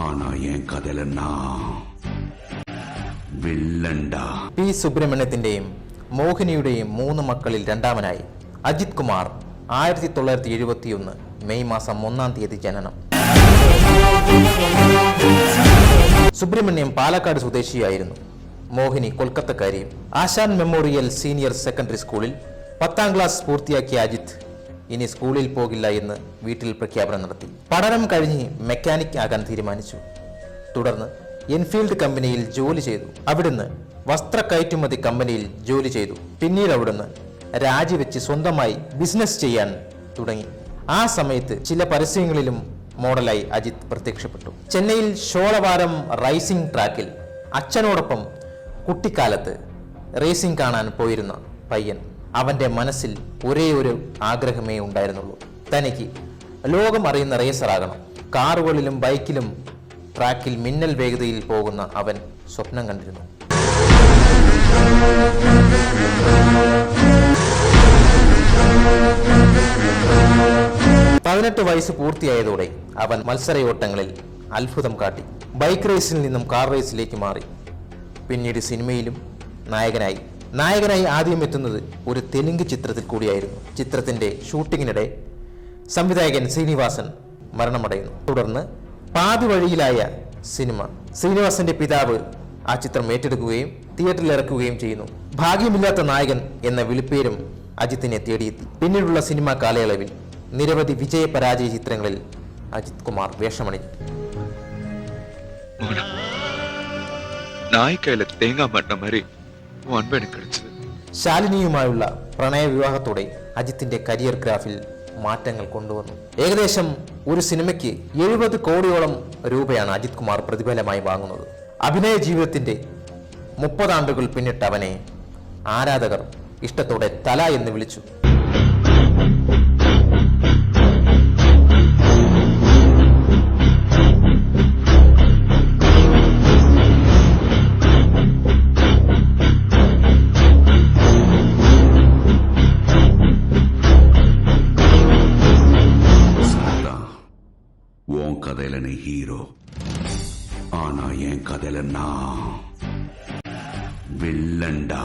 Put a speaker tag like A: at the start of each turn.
A: ஆனா என் கதையில நான் வில்லண்டா
B: പി സുബ്രഹ്മണ്യത്തിന്റെയും മോഹിനിയുടെയും മൂന്ന് മക്കളിൽ രണ്ടാമനായി അജിത് കുമാർ ആയിരത്തി തൊള്ളായിരത്തി എഴുപത്തിയൊന്ന് മെയ് മാസം ഒന്നാം തീയതി ജനനം സുബ്രഹ്മണ്യം പാലക്കാട് സ്വദേശിയായിരുന്നു മോഹിനി കൊൽക്കത്തക്കാരിയും ആശാൻ മെമ്മോറിയൽ സീനിയർ സെക്കൻഡറി സ്കൂളിൽ പത്താം ക്ലാസ് പൂർത്തിയാക്കിയ അജിത്ത് ഇനി സ്കൂളിൽ പോകില്ല എന്ന് വീട്ടിൽ പ്രഖ്യാപനം നടത്തി. പഠനം കഴിഞ്ഞ് മെക്കാനിക് ആകാൻ തീരുമാനിച്ചു. തുടർന്ന് എൻഫീൽഡ് കമ്പനിയിൽ ജോലി ചെയ്തു. അവിടുന്ന് വസ്ത്ര കയറ്റുമതി കമ്പനിയിൽ ജോലി ചെയ്തു. പിന്നീട് അവിടുന്ന് രാജിവെച്ച് സ്വന്തമായി ബിസിനസ് ചെയ്യാൻ തുടങ്ങി. ആ സമയത്ത് ചില പരസ്യങ്ങളിലും മോഡലായി അജിത് പ്രത്യക്ഷപ്പെട്ടു. ചെന്നൈയിൽ ഷോളവാരം റൈസിംഗ് ട്രാക്കിൽ അച്ഛനോടൊപ്പം കുട്ടിക്കാലത്ത് റേസിംഗ് കാണാൻ പോയിരുന്ന പയ്യൻ. അവന്റെ മനസ്സിൽ ഒരേ ഒരു ആഗ്രഹമേ ഉണ്ടായിരുന്നുള്ളൂ. തനിക്ക് ലോകം അറിയുന്ന റേസറാകണം കാറുകളിലും ബൈക്കിലും ട്രാക്കിൽ മിന്നൽ വേഗതയിൽ പോകുന്ന അവൻ സ്വപ്നം കണ്ടിരുന്നു. പതിനെട്ട് വയസ്സ് പൂർത്തിയായതോടെ അവൻ മത്സരയോട്ടങ്ങളിൽ അത്ഭുതം കാട്ടി. ബൈക്ക് റേസിൽ നിന്നും കാർ റേസിലേക്ക് മാറി. പിന്നീട് സിനിമയിലും നായകനായി. നായകനായി ആദ്യം എത്തുന്നത് ഒരു തെലുങ്ക് ചിത്രത്തിൽ കൂടിയായിരുന്നു. ചിത്രത്തിന്റെ ഷൂട്ടിങ്ങിനിടെ സംവിധായകൻ ശ്രീനിവാസൻ മരണമടയുന്നു. തുടർന്ന് പാതി വഴിയിലായ സിനിമ. ശ്രീനിവാസന്റെ പിതാവ് ആ ചിത്രം ഏറ്റെടുക്കുകയും തിയേറ്ററിൽ ഇറക്കുകയും ചെയ്യുന്നു. ഭാഗ്യമില്ലാത്ത നായകൻ എന്ന വിളിപ്പേരും അജിത്തിനെ തേടിയെത്തി പിന്നീടുള്ള സിനിമാ കാലയളവിൽ നിരവധി വിജയ പരാജയ ചിത്രങ്ങളിൽ അജിത് കുമാർ വേഷമണിഞ്ഞു.
C: നായിക്കയിലെ തേങ്ങ മണ്ണ അൻപടി
B: ശാലിനിയുമായുള്ള പ്രണയ വിവാഹത്തോടെ അജിത്തിന്റെ കരിയർ ഗ്രാഫിൽ മാറ്റങ്ങൾ കൊണ്ടുവന്നു. ഏകദേശം ഒരു സിനിമയ്ക്ക് എഴുപത് കോടിയോളം രൂപയാണ് അജിത് കുമാർ പ്രതിഫലമായി വാങ്ങുന്നത്. അഭിനയ ജീവിതത്തിന്റെ മുപ്പതാണ്ടുകൾ പിന്നിട്ട് അവനെ ആരാധകർ ഇഷ്ടത്തോടെ തല എന്ന് വിളിച്ചു.
A: உன் கதையில நீ ஹீரோ ஆனா என் கதையில நான் வில்லண்டா